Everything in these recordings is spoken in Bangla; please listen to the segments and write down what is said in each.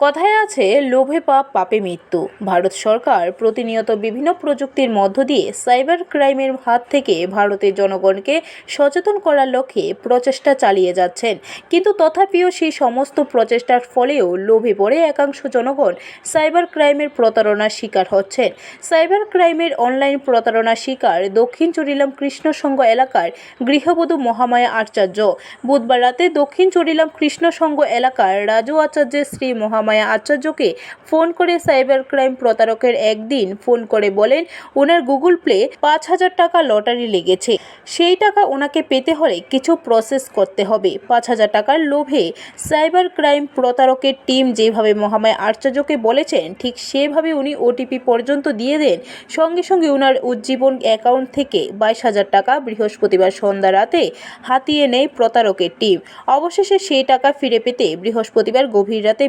কথায় আছে, লোভে পাপ, পাপে মৃত্যু। ভারত সরকার প্রতিনিয়ত বিভিন্ন প্রযুক্তির মধ্য দিয়ে সাইবার ক্রাইমের হাত থেকে ভারতের জনগণকে সচেতন করার লক্ষ্যে প্রচেষ্টা চালিয়ে যাচ্ছেন। কিন্তু তথাপিও সেই সমস্ত প্রচেষ্টার ফলেও লোভে পড়ে একাংশ জনগণ সাইবার ক্রাইমের প্রতারণার শিকার হচ্ছেন। সাইবার ক্রাইমের অনলাইন প্রতারণার শিকার দক্ষিণ চরিলাম কৃষ্ণসংঘ এলাকার গৃহবধূ মহামায়া আচার্য। বুধবার রাতে দক্ষিণ চরিলাম কৃষ্ণসংঘ এলাকার রাজু আচার্যের শ্রী মহামায়া আচার্যকে ফোন করে সাইবার ক্রাইম প্রতারকের একদিন ফোন করে বলেন, ওনার গুগল প্লে পাঁচ হাজার টাকা লটারি লেগেছে। সেই টাকা ওনাকে পেতে হলে কিছু প্রসেস করতে হবে। পাঁচ হাজার টাকার লোভে সাইবার ক্রাইম প্রতারকের টিম যেভাবে মহামায়া আচার্যকে বলেছেন, ঠিক সেভাবে উনি ওটিপি পর্যন্ত দিয়ে দেন। সঙ্গে সঙ্গে ওনার উজ্জীবন অ্যাকাউন্ট থেকে বাইশ হাজার টাকা বৃহস্পতিবার সন্ধ্যা রাতে হাতিয়ে নেয় প্রতারকের টিম। অবশেষে সেই টাকা ফিরে পেতে বৃহস্পতিবার গভীর রাতে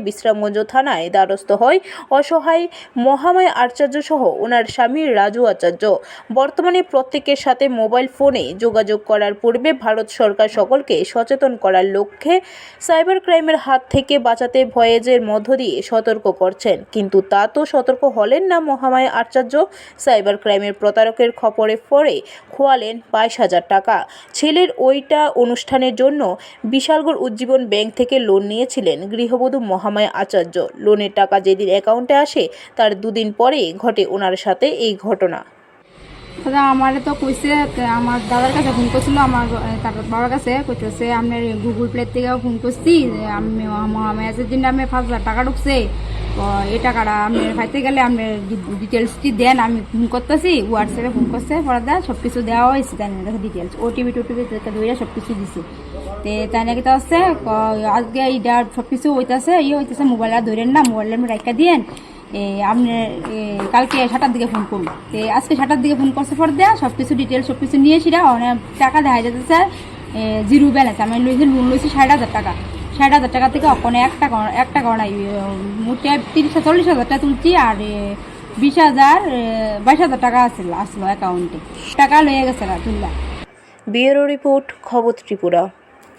বিশ্রামগঞ্জ থানায় দ্বারস্থ হয়। অসহায় মহামায়া আচার্য সহ ওনার স্বামী রাজু আচার্য। বর্তমানে প্রত্যেকের সাথে মোবাইল ফোনে যোগাযোগ করার পূর্বে ভারত সরকার সকলকে সচেতন করার লক্ষ্যে সাইবার ক্রাইমের হাত থেকে বাঁচাতে ভয়েজের মধ্য দিয়ে সতর্ক করছেন। কিন্তু তা তো সতর্ক হলেন না মহামায়া আচার্য। সাইবার ক্রাইমের প্রতারকের খবরে পড়ে খোয়ালেন বাইশ হাজার টাকা। ছেলের ওইটা অনুষ্ঠানের জন্য বিশালগড় উজ্জীবন ব্যাংক থেকে লোন নিয়েছিলেন গৃহবধূ মহামায়া আচার্য। লোনের টাকা যেদিন অ্যাকাউন্টে আসে, তার দুদিন পরে ঘটে ওনার সাথে এই ঘটনা। দাদা, আমার তো কইছে আমার দাদার কাছে ফোন করছিল, আমার গ- তার বাবার কাছে। কইতেছে আপনার গুগল প্লে থেকে ফোন করছি আমি মেসেজ দিন আমি পাঁচ হাজার টাকা ঢুকছে এই টাকাটা আপনি খাইতে গেলে আপনি ডিটেলসটি দেন আমি ফোন করতেছি হোয়াটসঅ্যাপে ফোন করছে পরে দেয় সব কিছু দেওয়া হয়েছে তাই দেখো ডিটেলস ওটিপি টোটিপি ধরে সব কিছু দিছে। তে তাই নাকি তো ক- আজকে এইটা সব কিছু হইতেছে ইয়ে হইতেছে মোবাইল আর ধরেন না মোবাইল আপনি রাখা দিয়েন এ, আপনি এ, কালকে সাতটার দিকে ফোন করুন তো আজকে সাতটার দিকে ফোন করছে পর দেয়া সব কিছু ডিটেলস সব কিছু নিয়ে অনেক টাকা দেখা যেতেছে জিরো ব্যালেন্স আমি লইছি লোন লইছি ষাট হাজার টাকা। ষাট হাজার টাকা থেকে ওখানে একটা একটা গড়াই তিরিশ চল্লিশ হাজার টাকা তুলছি আর বিশ হাজার বাইশ হাজার টাকা আসছিল আসলো অ্যাকাউন্টে টাকা লয়ে গেছে তুললা। বিয়ের রিপোর্ট, খবর ত্রিপুরা।